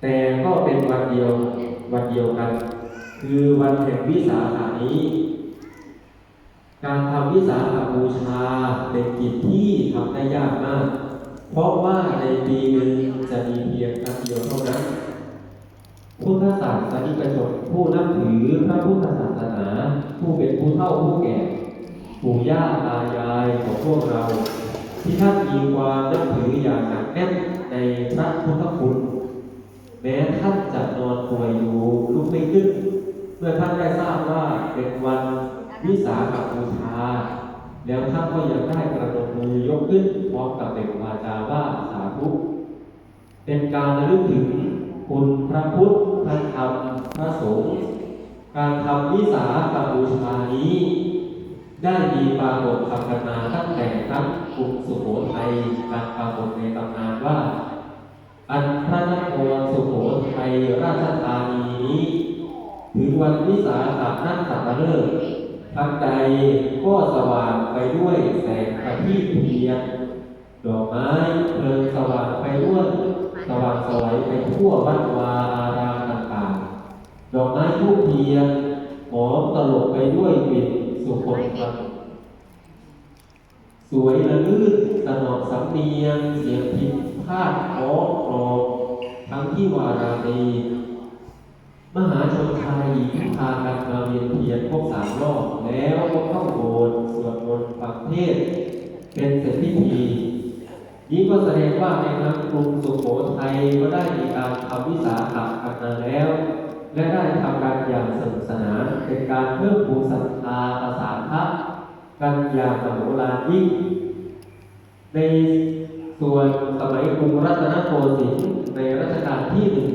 แต่ก็เป็นวันเดียววันเดียวกัน คือวันแห่งวิสาขะนี้ การทำวิสาขบูชาเป็นกิจที่ทำได้ยากมาก เพราะว่าในปีหนึ่งจะมีเพียงครั้งเดียวเท่านั้นพุทธศาสนิกชนผู้นับถือพระพุทธศาสนา ผู้เป็นผู้เฒ่าผู้แก่ปู่ย่าตายายของพวกเรา ที่ท่านมีความนับถืออย่างหนักแน่นในพระพุทธคุณ แม้ท่านจะนอนป่วยอยู่ลุกไม่ขึ้น เมื่อท่านได้ทราบว่าเป็นวันวิสาขบูชา แล้วท่านก็ยังได้กระดมมือยกขึ้นพร้อมกับเด็กวาจาว่าสาธุ เป็นการระลึกถึงคุณพระพุทธพระธรรมพระสงฆ์การทำวิสาขบูชานี้ ได้มีปรากฏคำกันมาตั้งแต่ครั้งกรุงสุโขทัยการปรากฏในตำนานว่า อันพระ วันวิสาขนักขัตฤกษ์ทันใดก็สว่างไปด้วยแสงประทีปเทียนดอกไม้เพลิงสว่างไปด้วยสว่างสวยไปทั่ววัดวาอารามต่างๆ ดอกไม้ทูบเทียนหอมตลบไปด้วยกลิ่นสุขมครับสวยระลื่นตนอมสำเนียงเสียงพินพาดคล้อกรอบทั้งที่วาราณี มหาชนชายหญิงพากันมาเวียนเทียนครบสามรอบแล้วก็เข้าโบสถ์สวดมนต์ฟังเทศ เป็นเสร็จพิธี นี้ก็แสดงว่าในครั้งกรุงสุโขทัยก็ได้มีการทำวิสาขะกันมาแล้ว และได้ทำการอย่างสนุกสนานเป็นการเพิ่มภูมิศรัทธาประสานพระกันอย่างมโหฬารยิ่งในส่วนสมัยกรุงรัตนโกสินทร์ในรัชกาลที่หนึ่ง